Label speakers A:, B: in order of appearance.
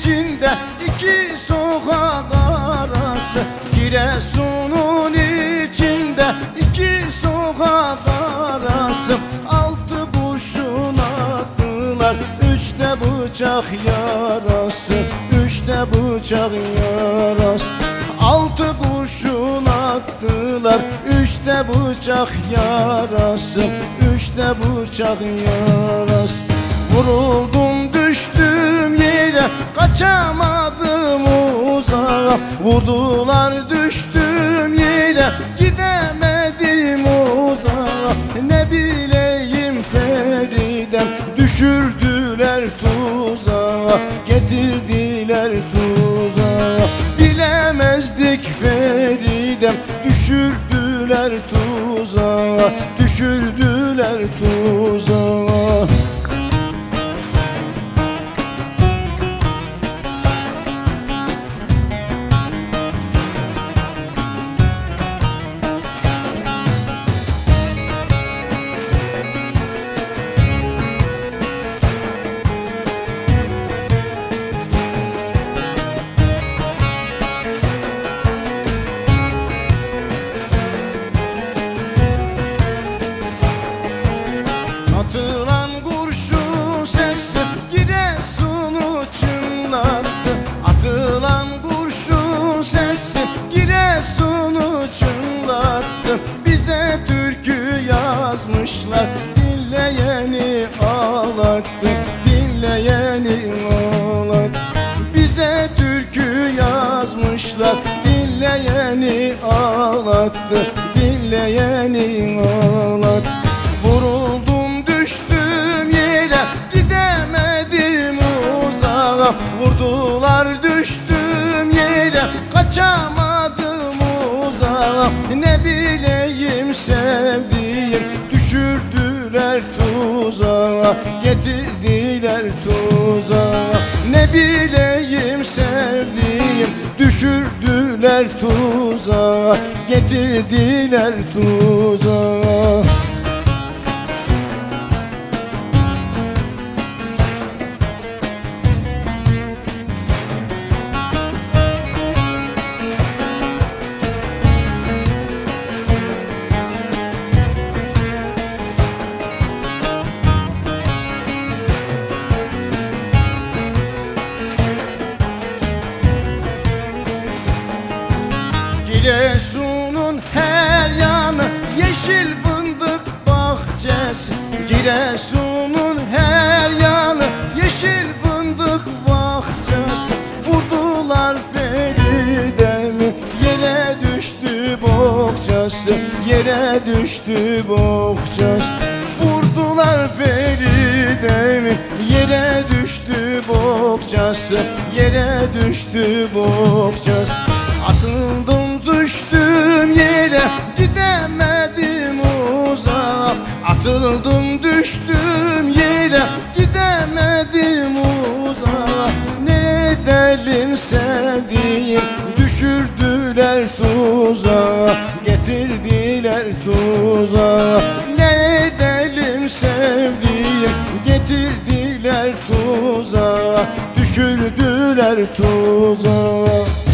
A: içinde iki sokak arası Giresun'un içinde iki sokak arası. Altı kurşun attılar Üçte bıçak yarası Üçte bıçak yarası. Altı kurşun attılar Üçte bıçak yarası Üçte bıçak yarası. Vuruldum Kaçamadım uzağa. Vurdular düştüm yere. Gidemedim uzağa. Ne bileyim Feridem Düşürdüler tuzağa. Getirdiler tuzağa. Bilemezdik Feridem Düşürdüler tuzağa. Düşürdüler tuzağa yazmışlar Dinleyeni ağlattı Dinleyeni ağlattı. Bize türkü yazmışlar Dinleyeni ağlattı Dinleyeni ağlattı. Vuruldum düştüm yere Gidemedim uzağa. Vurdular düştüm yere Kaçamadım uzağa. Ne bileyim Getirdiler tuzağa Ne bileyim sevdiğim Düşürdüler tuzağa Getirdiler tuzağa bahçesi Giresun'un her yanı yeşil fındık bahçesi. Vurdular Feride'mi yere düştü bohçası Yere düştü bohçası. Vurdular Feride'mi yere düştü bohçası Yere düştü bohçası. Atıldım Atıldım düştüm yere gidemedim uzağa. Ne edelim sevdiğim düşürdüler tuzağa. Getirdiler tuzağa. Ne edelim sevdiğim getirdiler tuzağa. Düşürdüler tuzağa